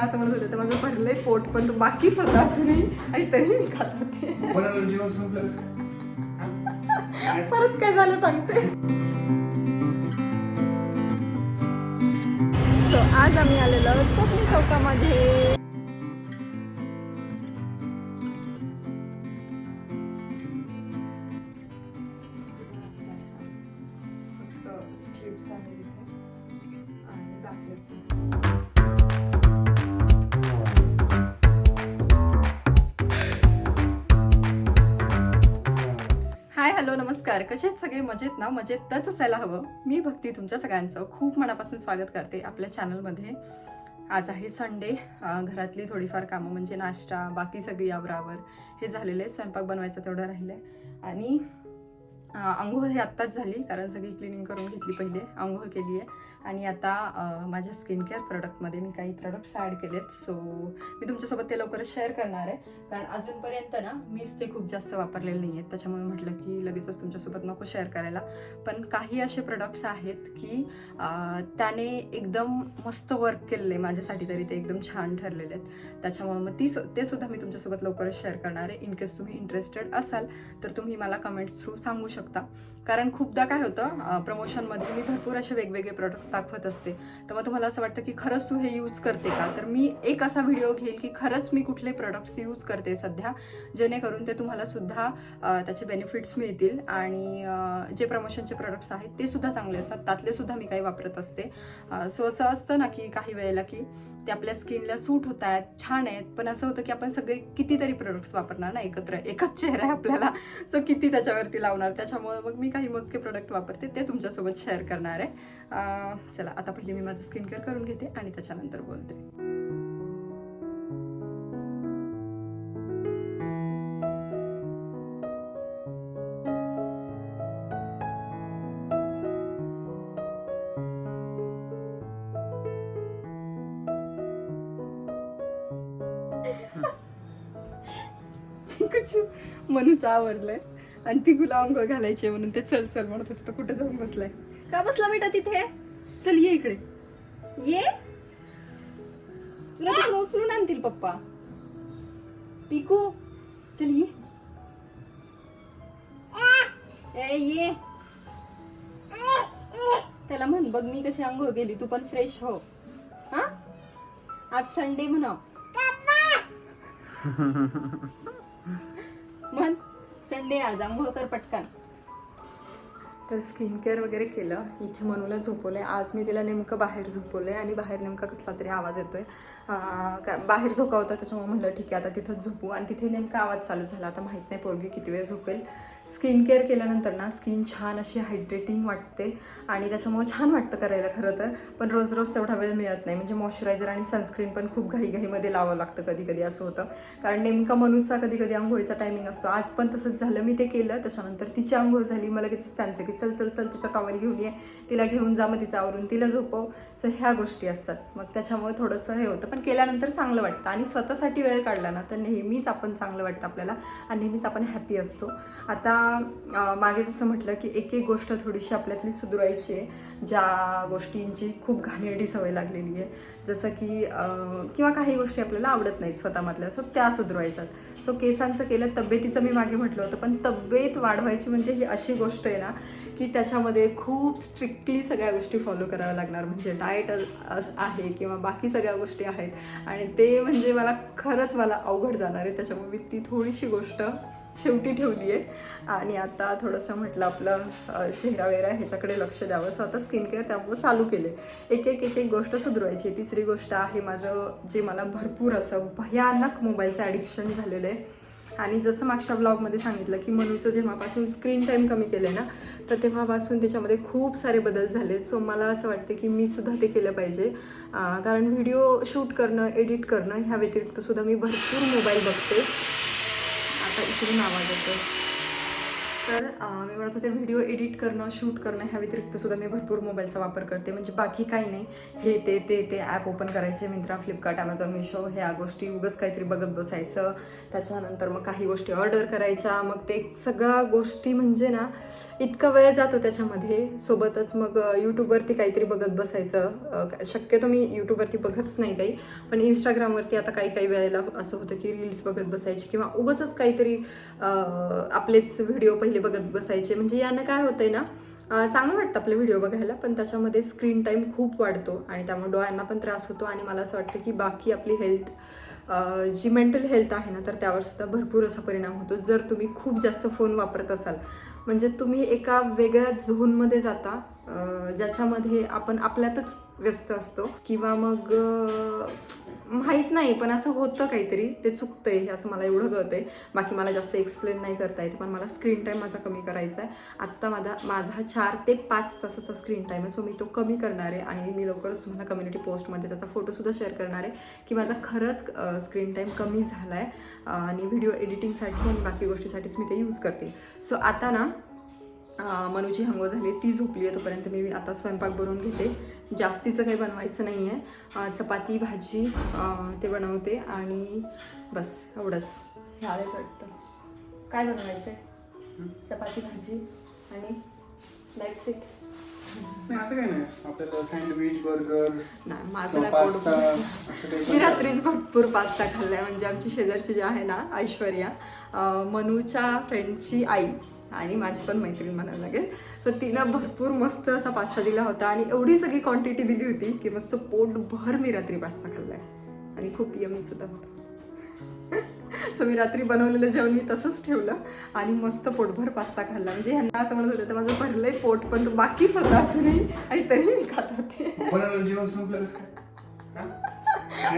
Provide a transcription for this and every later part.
असं म्हणत होते तर माझं भरलंय पोट पण तो बाकीच होता असं नाही आणि तरी मी खात होते? परत काय झालं सांगते. सो आज आम्ही आलेलो कोकणी चौकामध्ये. नमस्कार. कसे आहेत सगळे? मजेत ना? मजेतच असायला हवं. मी भक्ती तुमच्या सगळ्यांचं. खूप मनापासून स्वागत करते आपल्या चॅनलमध्ये. आज आहे संडे. घरातली थोडीफार कामं म्हणजे नाश्ता बाकी सगळी आवरावर. हे झालेलं आहे. स्वयंपाक बनवायचं तेवढं राहिलं आहे आणि आंघोळ हे आत्ताच झाली कारण सगळी क्लिनिंग करून घेतली पहिले. आंघोळ केली आहे. आणि आता माझ्या स्किन केअर प्रोडक्टमध्ये मी काही प्रोडक्ट्स ॲड केलेत. सो मी तुमच्यासोबत ते लवकरच शेअर करणार आहे. कारण अजूनपर्यंत ना मीच ते खूप जास्त वापरलेले नाही आहेत त्याच्यामुळे म्हटलं की लगेचच तुमच्यासोबत नको शेअर करायला. पण काही असे प्रोडक्ट्स आहेत की त्याने एकदम मस्त वर्क केलेले आहे माझ्यासाठी तरी ते एकदम छान ठरलेले आहेत. त्याच्यामुळे मग ती सु- ते सुद्धा मी तुमच्यासोबत लवकरच शेअर करणार आहे. इनकेस तुम्ही इंटरेस्टेड असाल तर तुम्ही मला कमेंट्स थ्रू सांगू शकता. कारण खूपदा काय होतं प्रमोशनमध्ये मी भरपूर असे वेगवेगळे प्रोडक्ट्स दाखवत असते. तर मग तुम्हाला असं वाटतं की खरंच तू हे यूज करते का? तर मी एक असा व्हिडिओ घेईल की खरंच मी कुठले प्रोडक्ट्स यूज करते सध्या जेणेकरून ते तुम्हाला सुद्धा त्याचे बेनिफिट्स मिळतील आणि जे प्रमोशनचे प्रोडक्ट्स आहेत ते सुद्धा चांगले असतात. त्यातले सुद्धा मी काही वापरत असते. सो असं असतं ना की काही वेळेला की ते आपल्या स्किनला सूट होत आहेत छान आहेत. पण असं होतं की आपण सगळे कितीतरी प्रोडक्ट्स वापरणार ना एकत्र. एकच चेहरा आहे आपल्याला. सो किती त्याच्यावरती लावणार? त्याच्यामुळे मग मी काही मोजके प्रोडक्ट वापरते ते तुमच्यासोबत शेअर करणार आहे. चला आता पहिले मी माझं स्किन केअर करून घेते आणि त्याच्यानंतर बोलते. पिकूची म्हणूनच आवरलंय. आणि पिकूला अंघोळ घालायचे म्हणून ते चल चल म्हणत होते. तर कुठे जाऊन बसलाय? का बसला बेटा तिथे? चल ये इकडे. ये. तुला तिकडे उचलून आणतील पप्पा. पिकू चल ये. ए ये. त्याला म्हण बघ मी कशी आंघोळ गेली तू पण फ्रेश हो. हा? आज संडे म्हणा म्हण संडे आज आंघोळ कर पटकन. तर स्किन केअर वगैरे केलं. इथे मनूला झोपवलंय. आज मी तिला नेमकं बाहेर झोपवलंय आणि बाहेर नेमका कसला तरी आवाज येतोय. आहे का- बाहेर झोका होता त्याच्यामुळे म्हणलं ठीक आहे आता तिथं झोपू. आणि तिथे नेमका आवाज चालू झाला. आता माहीत नाही पोरगी किती वेळ झोपेल. स्किन केअर केल्यानंतर ना स्किन छान अशी हायड्रेटिंग वाटते आणि त्याच्यामुळे छान वाटतं करायला खरं तर. पण रोज रोज तेवढा वेळ मिळत नाही. म्हणजे मॉइश्चरायझर आणि सनस्क्रीन पण खूप घाईघाईमध्ये लावावं लागतं कधी कधी असं होतं. कारण नेमका मनूचा कधी कधी आंघोळीचा टायमिंग असतो. आज पण तसंच झालं. मी ते केलं. त्याच्यानंतर तिची आंघोळ झाली. मला लगेच त्यांचं की चल चल चल तिचा टॉवेल घेऊन ये. तिला घेऊन जा मग तिचं आवरून तिला झोपव. सो ह्या गोष्टी असतात. मग त्याच्यामुळे थोडंसं हे होतं. पण केल्यानंतर चांगलं वाटतं. आणि स्वतःसाठी वेळ काढला ना तर नेहमीच आपण चांगलं वाटतं आपल्याला आणि नेहमीच आपण हॅपी असतो. आता मागे जसं म्हटलं की एक एक गोष्ट थोडीशी आपल्यातली सुधरवायची आहे. ज्या गोष्टींची खूप घाणेरडी सवय लागलेली आहे. जसं की किंवा काही गोष्टी आपल्याला आवडत नाहीत स्वतःमधल्या सो त्या सुधरवायच्यात. सो केसांचं केलं तब्येतीचं मी मागे म्हटलं होतं पण तब्येत वाढवायची म्हणजे ही अशी गोष्ट आहे ना की त्याच्यामध्ये खूप स्ट्रिक्टली सगळ्या गोष्टी फॉलो कराव्या लागणार. म्हणजे डाएट आहे किंवा बाकी सगळ्या गोष्टी आहेत. आणि ते म्हणजे मला खरंच मला अवघड जाणार आहे. त्याच्यामुळे मी ती थोडीशी गोष्ट शेवटी ठेवली आहे आणि आता थोडंसं म्हटलं आपलं चेहरा वगैरे ह्याच्याकडे लक्ष द्यावं. सो आता स्किन केअर त्यामुळे चालू केले एक एक एक एक गोष्ट सुधरवायची. तिसरी गोष्ट आहे माझं जे मला भरपूर असं भयानक मोबाईलचं ॲडिक्शन झालेलं आहे. आणि जसं मागच्या ब्लॉगमध्ये सांगितलं की मनूचं जेव्हापासून स्क्रीन टाईम कमी केलं ना तर तेव्हापासून त्याच्यामध्ये खूप सारे बदल झाले सो मला असं वाटतं की मी सुद्धा ते केलं पाहिजे. कारण व्हिडिओ शूट करणं एडिट करणं ह्या व्यतिरिक्त सुद्धा मी भरपूर मोबाईल बघते. आता इकडून आवाज येतो तर मी म्हणत होते व्हिडिओ एडिट करणं शूट करणं ह्या व्यतिरिक्त सुद्धा मी भरपूर मोबाईलचा वापर करते. म्हणजे बाकी काही नाही. हे ते ते ते ॲप ओपन करायचे मिंत्रा फ्लिपकार्ट ॲमेझॉन मिशो ह्या गोष्टी उगच काहीतरी बघत बसायचं. त्याच्यानंतर मग काही गोष्टी ऑर्डर करायच्या. मग ते सगळ्या गोष्टी म्हणजे ना इतका वेळ जातो त्याच्यामध्ये. सोबतच मग यूट्यूबवरती काहीतरी बघत बसायचं. शक्यतो मी यूट्यूबवरती बघतच नाही काही. पण इंस्टाग्रामवरती आता काही काही वेळेला असं होतं की रील्स बघत बसायची किंवा उगच काहीतरी आपलेच व्हिडिओ पहिले बघत बसायचे. म्हणजे यानं काय होतंय ना चांगलं वाटतं आपले व्हिडिओ बघायला पण त्याच्यामध्ये स्क्रीन टाईम खूप वाढतो आणि त्यामुळे डोळ्यांना पण त्रास होतो आणि मला असं वाटतं की बाकी आपली हेल्थ जी मेंटल हेल्थ आहे ना तर त्यावर सुद्धा भरपूर असा परिणाम होतो. जर तुम्ही खूप जास्त फोन वापरत असाल म्हणजे तुम्ही एका वेगळ्या झोनमध्ये जाता ज्याच्यामध्ये आपण आपल्यातच व्यस्त असतो किंवा मग माहीत नाही पण असं होतं काहीतरी. ते चुकतं हे असं मला एवढं कळतं आहे बाकी मला जास्त एक्सप्लेन नाही करता येत पण मला स्क्रीन टाईम माझा कमी करायचा आहे. आत्ता माझा माझा चार ते पाच तासाचा स्क्रीन टाईम आहे सो मी तो कमी करणार आहे आणि मी लवकरच तुम्हाला कम्युनिटी पोस्टमध्ये त्याचा फोटोसुद्धा शेअर करणार आहे की माझा खरंच स्क्रीन टाईम कमी झाला आहे आणि व्हिडिओ एडिटिंगसाठी आणि बाकी गोष्टीसाठीच मी ते यूज करते. सो आता ना मनूची हंगो झाली ती झोपली आहे तोपर्यंत मी आता स्वयंपाक बनवून घेते. जास्तीचं काही बनवायचं नाही आहे चपाती भाजी ते बनवते आणि बस एवढंच. हे आलेच वाटतं. काय बनवायचं आहे चपाती भाजी आणि दॅट्स इट नाही असं काही नाही. आपल्याला सँडविच बर्गर नाही माझं पास्ता मी रात्रीच भरपूर पास्ता खाल्लाय. म्हणजे आमची शेजारची जी आहे ना ऐश्वर्या मनूच्या फ्रेंडची आई. आणि माझी पण मैत्रीण म्हणायला लागेल. सो तिनं भरपूर मस्त असा पास्ता दिला होता आणि एवढी सगळी क्वांटिटी दिली होती की मस्त पोटभर मी रात्री पास्ता खाल्लाय. आणि खूप यमी सुद्धा होता. सो मी रात्री बनवलेलं जेवण मी तसंच ठेवलं आणि मस्त पोटभर पास्ता खाल्ला. म्हणजे ह्यांना असं म्हणत होतं माझं भरलंय पोट पण तो बाकीच होता असूनही आणि तरी मी खात होते?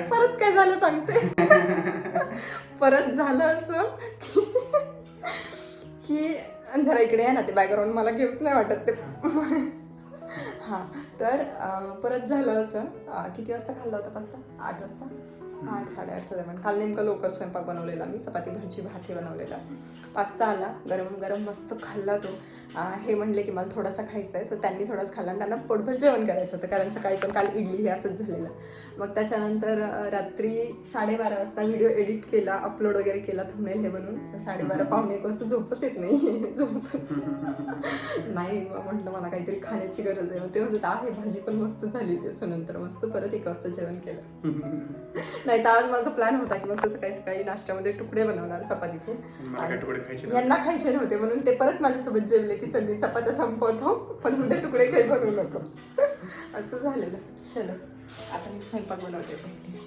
परत काय झालं सांगते. परत झालं असं की- आणि जरा इकडे आहे ना ते बॅकग्राऊंड मला घेऊच नाही वाटत ते. हां तर परत झालं असं किती वाजता खाल्ला होता पास्ता आठ वाजता. आठ साडेआठच्या दरम्यान काल नेमका लवकर स्वयंपाक बनवलेला मी चपाती भाजी भात हे बनवलेला. पास्ता आला गरम गरम मस्त खाल्ला तो. हे म्हणले की मला थोडासा खायचा आहे सो त्यांनी थोडासा खाल्ला आणि त्यांना पोटभर जेवण करायचं होतं कारण सकाळी पण काल इडली हे असंच झालेलं. मग त्याच्यानंतर रात्री साडेबारा वाजता व्हिडिओ एडिट केला अपलोड वगैरे केला थंबनेल हे बनवून. साडेबारा पावणे एक वाजता झोपच येत नाही. झोपच नाही म्हटलं मला काहीतरी खाण्याची गरज आहे. मग ते म्हणत आहे भाजी पण मस्त झाली होती. सो नंतर मस्त परत एक वाजता जेवण केलं. नाही तर आज माझा प्लॅन होता की मस्त सकाळी सकाळी नाश्त्यामध्ये तुकडे बनवणार चपातीचे. मला काय तुकडे खायचे. यांना खायचे नव्हते म्हणून ते परत माझ्यासोबत जेवले की सगळी चपात्या संपवतो पण उद्या तुकडे काही बनवू नको. असं झालेलं. चलो आता मी स्वयंपाक बनवते पहिले.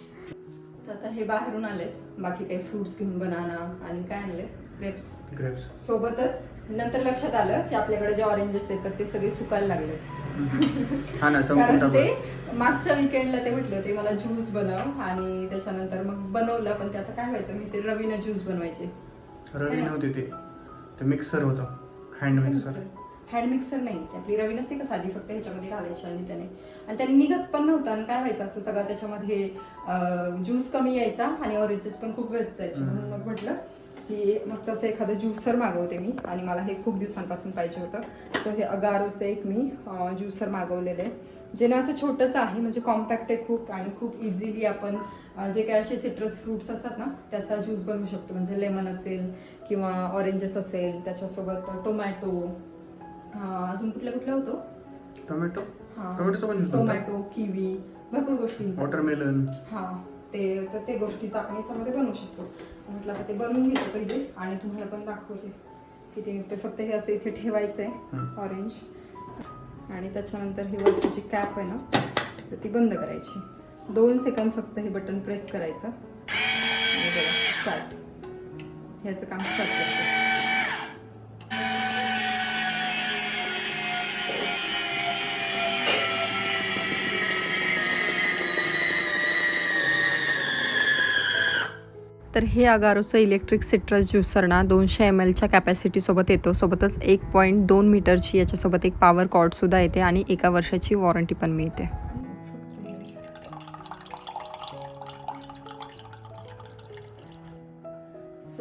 तर आता हे बाहेरून आलेत. बाकी काही फ्रुट्स घेऊन बनाना आणि काय आणले ग्रेप्स Grapes. सोबतच नंतर लक्षात आलं की आपल्याकडे जे ऑरेंजेस आहेत तर ते सगळे सुकायला लागलेत. हा ना संपून कारण टाकू ते मागच्या विकेंडला ते म्हटलं ते मला ज्यूस बनव. आणि त्याच्यानंतर मग बनवलं पण ते आता काय व्हायचं मी ते रवीनं ज्यूस बनवायचे. रवी नव्हते ते. ते मिक्सर होतं हँड मिक्सर हँड मिक्सर नाही ती आपली रवी नसते का साधी फक्त ह्याच्यामध्ये घालायची आणि त्याने. आणि त्याने निघत पण नव्हतं आणि काय व्हायचं असं सगळं त्याच्यामध्ये ज्यूस कमी यायचा आणि ऑरेंजेस पण खूप वेस्ट जायचे. म्हणून मग म्हटलं की मस्त असं एखादं ज्युसर मागवते मी. आणि मला हे खूप दिवसांपासून पाहिजे होतं. सो हे अगारोचं एक मी ज्युसर मागवलेलं आहे. जे ना असं छोटंसं आहे म्हणजे कॉम्पॅक्ट आहे खूप आणि खूप इझिली आपण जे काय असे सिट्रस फ्रुट्स असतात ना त्याचा ज्यूस बनवू शकतो. म्हणजे लेमन असेल किंवा ऑरेंजेस असेल त्याच्यासोबत टोमॅटो अजून कुठल्या कुठल्या होतो? टोमॅटो हा. टोमॅटो किवी भरपूर गोष्टींचा. वॉटरमेलन हा. ते तर ते गोष्टीचा आपण याच्यामध्ये बनवू शकतो. म्हटलं ते बनवून घेतो पहिले आणि तुम्हाला पण दाखवते की ते फक्त हे असं इथे ठेवायचं आहे. ऑरेंज आणि त्याच्यानंतर ही वरची जी कॅप आहे ना तर ती बंद करायची. दोन सेकंद फक्त हे बटन प्रेस करायचं. आणि बघा स्टार्ट ह्याचं काम स्टार्ट करतो. तर हे अगारोचं इलेक्ट्रिक सिट्रस ज्युसर ना दोनशे एम एलच्या कॅपॅसिटीसोबत येतो. सोबतच एक पॉईंट दोन मीटरची याच्यासोबत एक पॉवर कॉर्डसुद्धा येते आणि एका वर्षाची वॉरंटी पण मिळते.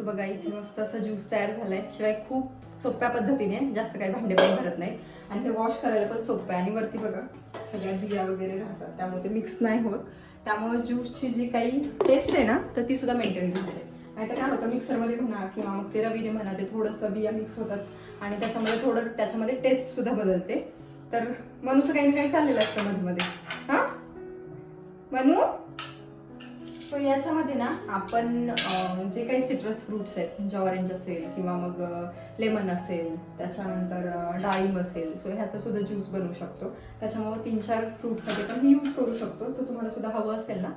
सो बघा इथे मस्त असं ज्यूस तयार झालाय. शिवाय खूप सोप्या पद्धतीने जास्त काही भांडे पण भरत नाही. आणि हे वॉश करायला पण सोपं आहे. आणि वरती बघा सगळ्या बिया वगैरे राहतात. त्यामुळे ते मिक्स नाही होत. त्यामुळे ज्यूसची जी काही टेस्ट आहे ना तर ती सुद्धा मेंटेन राहते नाही तर काय होतं मिक्सरमध्ये म्हणा किंवा मग ते रवीने म्हणा ते थोडंसं बिया मिक्स होतात. आणि त्याच्यामध्ये थोडं त्याच्यामध्ये टेस्ट सुद्धा बदलते. तर मनूचं काही ना काही चाललेलं असतं मधमध्ये मध्ये हां? मनू? सो याच्यामध्ये ना आपण जे काही सिट्रस फ्रुट्स आहेत म्हणजे ऑरेंज असेल किंवा मग लेमन असेल त्याच्यानंतर डाळिंब असेल सो ह्याचा सुद्धा ज्यूस बनवू शकतो. त्याच्यामुळे तीन चार फ्रुट्ससाठी पण मी यूज करू शकतो. सो तुम्हाला सुद्धा हवं असेल ना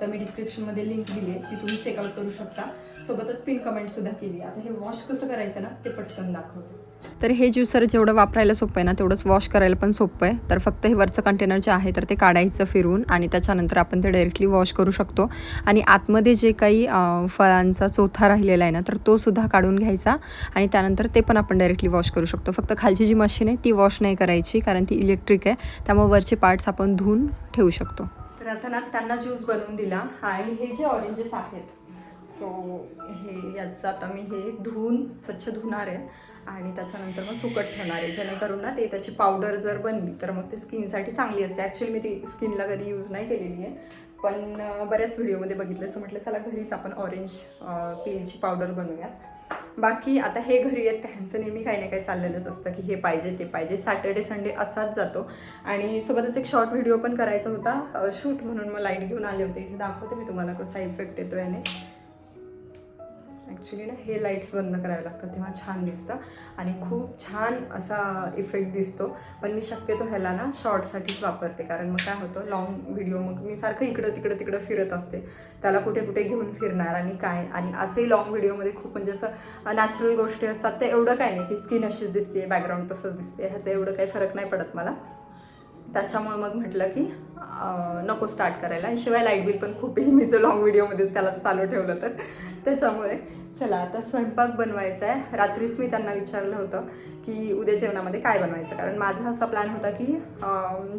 तर मी डिस्क्रिप्शनमध्ये लिंक दिली आहे ती तुम्ही चेकआउट करू शकता. सोबतच पिन कमेंट सुद्धा केली. आता हे वॉश कसं करायचं ना ते पटकन दाखवते. तर हे ज्युसर जेवढं वापरायला सोपं आहे ना तेवढंच वॉश करायला पण सोपं आहे. तर फक्त हे वरचं कंटेनर जे आहे तर ते काढायचं फिरून आणि त्याच्यानंतर आपण ते डायरेक्टली वॉश करू शकतो. आणि आतमध्ये जे काही फळांचा चोथा राहिलेला आहे ना तर तो सुद्धा काढून घ्यायचा आणि त्यानंतर ते पण आपण डायरेक्टली वॉश करू शकतो. फक्त खालची जी मशीन आहे ती वॉश नाही करायची कारण ती इलेक्ट्रिक आहे. त्यामुळे वरचे पार्ट्स आपण धुवून ठेवू शकतो. तर आता ना त्यांना ज्यूस बनवून दिला. आणि हे जे ऑरेंजेस आहेत सो हे याचं आता मी हे धुवून स्वच्छ धुणार आहे. आणि त्याच्यानंतर मग सुकट ठेवणार आहे. जेणेकरून ना ते त्याची पावडर जर बनली तर मग ते स्किनसाठी चांगली असते. ॲक्च्युली मी ती स्किनला कधी यूज नाही केलेली आहे. पण बऱ्याच व्हिडिओमध्ये बघितलं. सो म्हटलं चला घरीच आपण ऑरेंज पीलची पावडर बनवूयात. बाकी आता हे घरी आहेत त्यांचं नेहमी काही ना काही चाललेलंच असतं की हे पाहिजे ते पाहिजे. सॅटर्डे संडे असाच जातो. आणि सोबतच एक शॉर्ट व्हिडिओ पण करायचा होता. शूट म्हणून मग लाइट घेऊन आले होते. इथे दाखवते मी तुम्हाला कसा इफेक्ट येतो याने ॲक्च्युली ना हे लाईट्स बंद करावे लागतात तेव्हा छान दिसतं. आणि खूप छान असा इफेक्ट दिसतो. पण मी शक्यतो ह्याला ना शॉर्टसाठीच वापरते. कारण मग काय होतं लॉंग व्हिडिओ मग मी सारखं इकडं तिकडं तिकडं फिरत असते. त्याला कुठे कुठे घेऊन फिरणार आणि काय? आणि असंही लॉंग व्हिडिओमध्ये खूप म्हणजे असं नॅचरल गोष्टी असतात. ते एवढं काय नाही की स्किन अशीच दिसते बॅकग्राऊंड तसंच दिसते ह्याचं एवढं काही फरक नाही पडत मला. त्याच्यामुळे मग म्हटलं की नको स्टार्ट करायला. शिवाय लाइट बिल पण खूप येईल मी जर लॉंग व्हिडिओमध्ये त्याला चालू ठेवलं तर. त्याच्यामुळे. चला आता स्वयंपाक बनवायचा आहे रात्रीच मी त्यांना विचारलं होतं. की उद्या जेवणामध्ये काय बनवायचं? कारण माझा असा प्लॅन होता की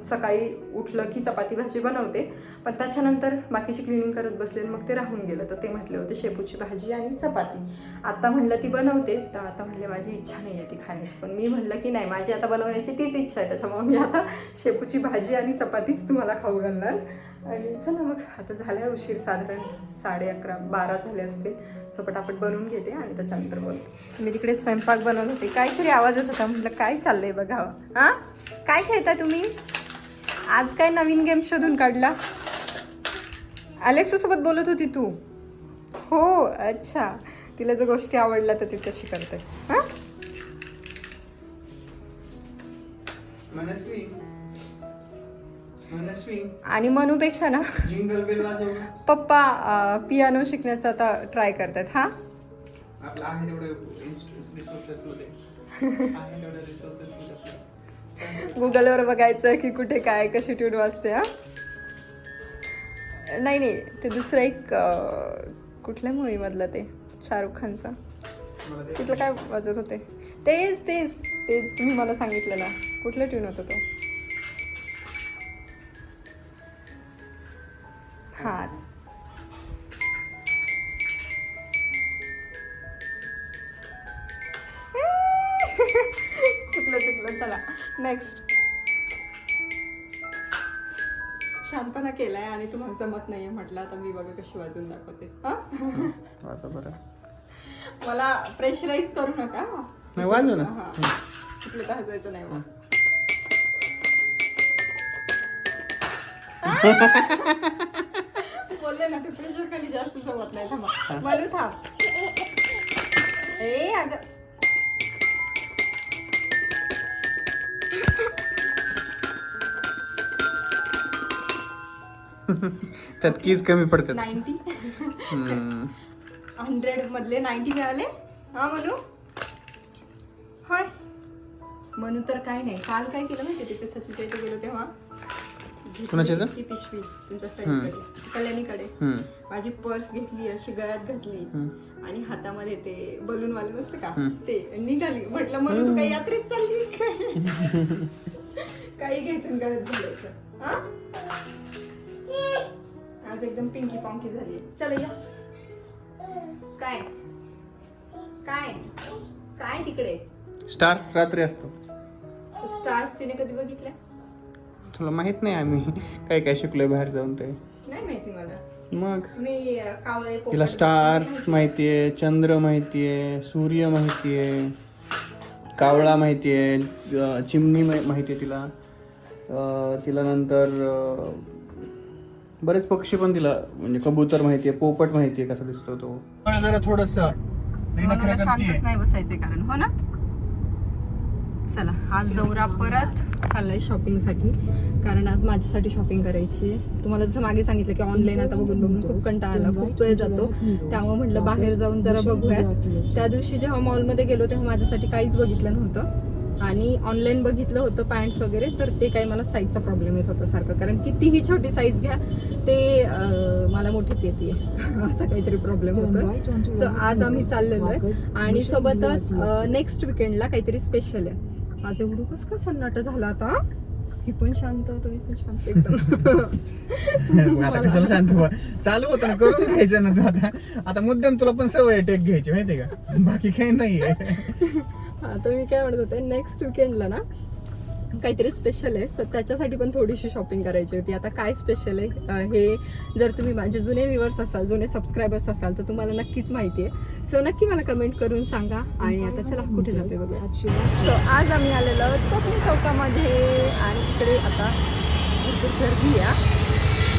सकाळी उठलं की चपाती भाजी बनवते पण त्याच्यानंतर बाकीची क्लिनिंग करत बसले मग ते राहून गेलं. तर ते म्हटले होते शेपूची भाजी आणि चपाती. आता म्हणलं ती बनवते तर आता म्हणले माझी इच्छा नाही आहे ती खाण्याची. पण मी म्हणलं की नाही माझी आता बनवण्याची तीच इच्छा आहे. त्याच्यामुळे मी आता शेपूची भाजी आणि चपातीच तुम्हाला खाऊ घालणार. आणि चला मग आता झाला उशीर साधारण साडे अकरा बारा झाले असते सो पटापट बनवून घेते आणि त्याच्यानंतर बोलते. मी तिकडे स्वयंपाक बनवत होते. काहीतरी आवाज येत होता. म्हटलं काय चाललंय बघावं हां? काय खेळता तुम्ही? आज काय नवीन गेम शोधून काढला? अलेक्सू सोबत बोलत होती तू. हो अच्छा. तिला जर गोष्टी आवडल्या तर ती तशी करते. हां? मनस्वी. मनस्वी. आणि मनूपेक्षा ना. पप्पा पियानो शिकण्याचा आता ट्राय करतात. हां? आहे गुगलवर बघायचं की कुठे काय कशी ट्यून वाजते हा? नाही नाही ते दुसरं एक कुठल्या मूवीमधलं ते? शाहरुख खानचं. तिथलं काय वाजत होते? तेच तेच ते तुम्ही मला सांगितलेलं. कुठलं ट्यून होतं तो? हां नेक्स्ट शांतपणा केलाय आणि तुम्हाला जमत नाहीये म्हटलं आता मी बघा कशी वाजून दाखवते. हा? बरं. मला प्रेशराईज करू नका. नाही वाजव ना. हा. चुकलं तर हसायचं नाही मग बोलले ना ते प्रेशर खाली जास्त जमत नाही. थांबा. म्हणू थांब. ए अग. त्यात कीज कमी पडतात. नाईन्टी. हंड्रेड मधले नाईन्टी मिळाले. हा म्हणू होय. म्हणू तर काय नाही. काल काय केलं माहिती तिथे सचिच्या इथे गेलो तेव्हा? कुणाच्या इथं? ती पिशवी तुमच्या फ्रेंडकडे कल्याणीकडे. हम्म. माझी पर्स घेतली अशी गळ्यात घातली. आणि हातामध्ये ते बलून वाले नसते का. ते निघाली. म्हटलं म्हणून तू काही यात्रेत चालली काय काही घ्यायचं आणि गळ्यात घालायचं. हा? आज एकदम पिंकी पॉंकी झाली. चला या. काय? काय? काय तिकडे? स्टार्स रात्री असतात स्टार्स तिने कधी बघितल्या? तुला माहीत नाही आम्ही काय काय शिकलोय बाहेर जाऊन ते. नाही माहिती मला. मग? मी अं, कावळे तिला स्टार्स माहितीये चंद्र माहितीये सूर्य माहितीये कावळा माहितीये अं, चिमणी मा- माहितीये तिला. अं, तिला नंतर अं, बरेच पक्षी पण तिला म्हणजे कबूतर माहितीये पोपट माहितीये कसा दिसतो तो. जरा थोडस शांतच नाही बसायचे कारण हो ना? चला आज दौरा परत चाललाय शॉपिंगसाठी कारण आज माझ्यासाठी शॉपिंग करायची आहे. तुम्हाला जसं मागे सांगितलं की ऑनलाईन आता बघून बघून खूप कंटाळा आला खूप वेळ जातो. त्यामुळे म्हटलं बाहेर जाऊन जरा बघूयात. त्या दिवशी जेव्हा मॉलमध्ये गेलो तेव्हा माझ्यासाठी काहीच बघितलं नव्हतं. आणि ऑनलाईन बघितलं होतं पॅन्ट्स वगैरे तर ते काही मला साईजचा प्रॉब्लेम येत होता सारखं. कारण कितीही छोटी साईज घ्या ते मला मोठीच येते असं काहीतरी प्रॉब्लेम होतोय. सो आज आम्ही चाललेलो आहे आणि सोबतच नेक्स्ट विकेंडला काहीतरी स्पेशल आहे. आज एवढं कसं का सन्नाट झाला आता? ही पण शांत तुम्ही पण शांत एकदम. आता कशाला शांत चालू होतं ना करून घ्यायचं ना आता. आता मुद्दाम तुला पण सवय टेक घ्यायची माहितीये का? बाकी काही नाहीये. हा तर मी काय म्हणत होते नेक्स्ट विकेंडला ना काहीतरी स्पेशल आहे. सो त्याच्यासाठी पण थोडीशी शॉपिंग करायची होती. आता काय स्पेशल आहे? हे जर तुम्ही माझे जुने व्ह्युअर्स असाल जुने सबस्क्रायबर्स असाल तर तुम्हाला नक्कीच माहिती आहे. सो नक्की मला कमेंट करून सांगा आणि आता चला कुठे जाते बघा सो आज आम्ही आलेलो आहोत कोकणी चौकामध्ये आणि तिकडे आता भरपूर गर्दी आहे.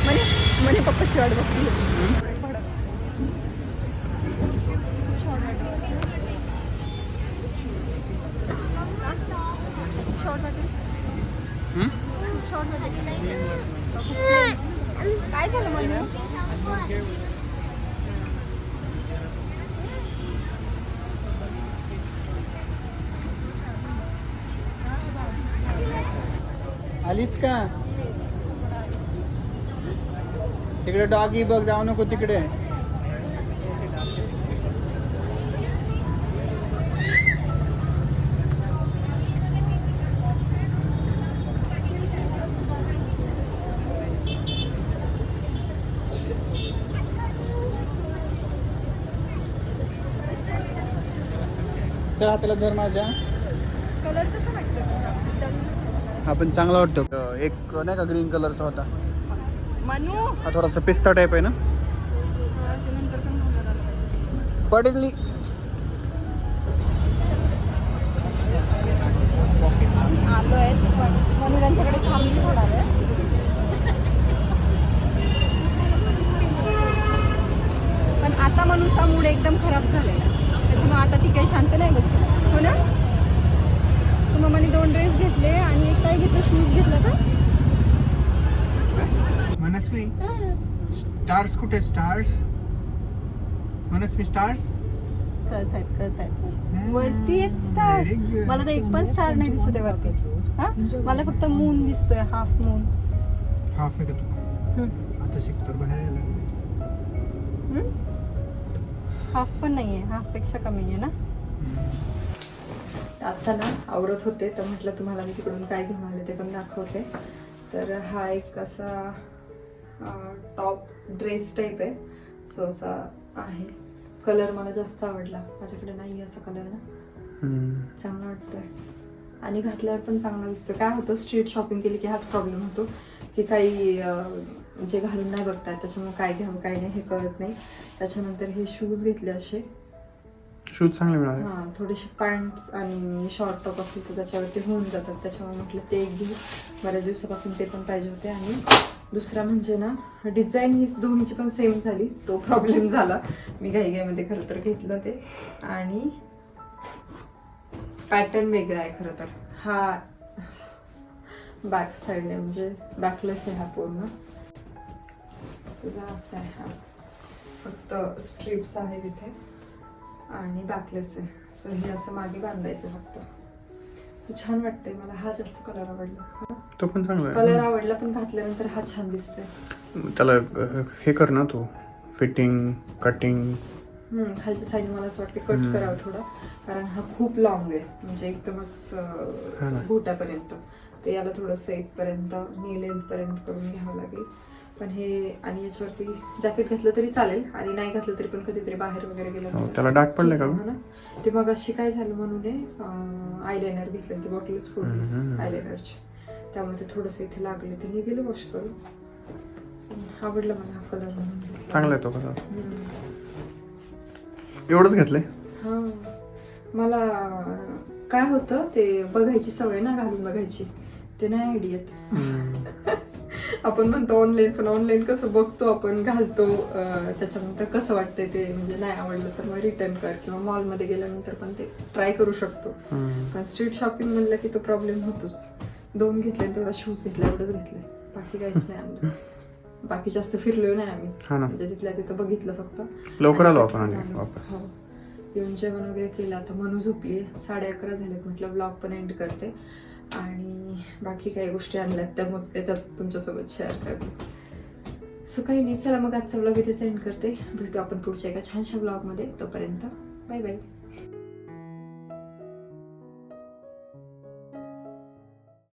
म्हणे म्हणे पप्पाची वाट बघते शॉर्ट वाटेल हम्म? शॉर्ट वाटेल काय झालं आलीस का? तिकडे डॉगी बघ जाऊ नको तिकडे. चल हाताला धर माझ्या. कलर कसा वाटतं हा पण चांगला वाटतो. एक नाही का ग्रीन कलरचा होता? मनू? हा थोडासा पिस्ता टाईप आहे ना. पडली. आलो आहे. म्हणून त्यांच्याकडे थांबली थोडा वेळ. पण आता मनुचा मूड एकदम खराब झालेला. आता ती काही शांत नाही बसली. हो ना? सो मम्माने दोन ड्रेस घेतले आणि एक काय घेतलं? शूज घेतलं का? मनस्वी स्टार्स कुठे? स्टार्स मनस्वी स्टार्स कळत आहेत कळत आहेत वरती आहेत स्टार Very good. मला तर एक पण स्टार नाही दिसत आहे वरती. हा? मला फक्त मून दिसतोय हाफ मून हाफ आहे का तू? आता बाहेर हाफ पण नाहीये. हाफपेक्षा कमी आहे ना? आता ना आवरत होते तर म्हटलं तुम्हाला मी तिकडून काय घेऊन आले ते पण दाखवते. तर हा एक असा टॉप ड्रेस टाईप आहे. सो असा आहे. कलर मला जास्त आवडला. माझ्याकडे नाही असा कलर ना. चांगला वाटतोय. आणि घातल्यावर पण चांगला दिसतोय. काय होतं स्ट्रीट शॉपिंग केली की हाच प्रॉब्लेम होतो. की काही जे घालून नाही बघतात त्याच्यामुळे काय घ्यावं काय नाही हे कळत नाही. त्याच्यानंतर हे शूज घेतले असे. शूज चांगले मिळाले. हा थोडेसे पॅन्ट्स आणि शॉर्ट टॉप असतील तर त्याच्यावरती होऊन जातात. त्याच्यामुळे म्हटलं ते एक घेऊ. बऱ्याच दिवसापासून ते पण पाहिजे होते. आणि दुसरा म्हणजे ना डिझाईन ही दोन्हीची पण सेम झाली. तो प्रॉब्लेम झाला. मी घाईघाईमध्ये खरं तर घेतलं ते आणि पॅटर्न वेगळा आहे खरं तर. हा बॅक साईडने म्हणजे बॅकलेस आहे हा पूर्ण. तुझा असा आहे हा. फक्त स्ट्रिप्स आहे तिथे आणि बॅकलेस आहे. सो हे असं मागे बांधायचं फक्त. सो छान वाटतंय. मला हा जास्त कलर आवडला. तो पण चांगला कलर आवडला पण घातल्यानंतर हा छान दिसतोय. त्याला हे कर ना तू. फिटिंग कटिंग खालच्या साईड मला असं वाटतं कट. करावं थोडं. कारण हा खूप लॉंग आहे. म्हणजे एकदमच घोट्यापर्यंत ते याला थोडंसं इथपर्यंत नी लेंथ पर्यंत करून घ्यावं लागेल. पण हे आणि याच्यावरती जॅकेट घातलं तरी चालेल आणि नाही घातलं तरी पण कधीतरी बाहेर वगैरे गेलं हो, त्याला डाग पडले का ना. ते मग अशी काय झालं म्हणून आयलायनर घेतलं ती बॉटलच. फोडली आयलायनरची त्यामुळे ते थोडंसं इथे लागले ते गेले वॉश करून आवडलं मला हा कलर म्हणून. चांगला तो हम्म. एवढंच घेतलंय हा मला काय होतं ते बघायची सवय ना घालून बघायची ते नाही आयडियात आपण म्हणतो ऑनलाईन पण ऑनलाईन कसं बघतो आपण घालतो त्याच्यानंतर कसं वाटतंय ते म्हणजे नाही आवडलं तर मग रिटर्न कर किंवा मॉलमध्ये गेल्यानंतर पण ते ट्राय करू शकतो. पण स्ट्रीट शॉपिंग म्हणलं की तो प्रॉब्लेम होतोच. दोन घेतले तेवढा शूज घेतला एवढंच घेतलंय. बाकी काहीच नाही आणलं. बाकी जास्त फिरलोय नाही आम्ही. म्हणजे तिथल्या तिथं बघितलं फक्त. लवकर आलो आपण हो. येऊन जेवण वगैरे केलं. आता मनू झोपली साडे अकरा झालेत म्हटलं ब्लॉग पण एंड करते. आणि बाकी काही गोष्टी आणल्यात त्या मोजक्या त्यात तुमच्यासोबत शेअर करते. सो काही नाही चला मग आजचा ब्लॉग इथे सेंड करते. भेटू आपण पुढच्या एका छानशा ब्लॉगमध्ये तोपर्यंत बाय बाय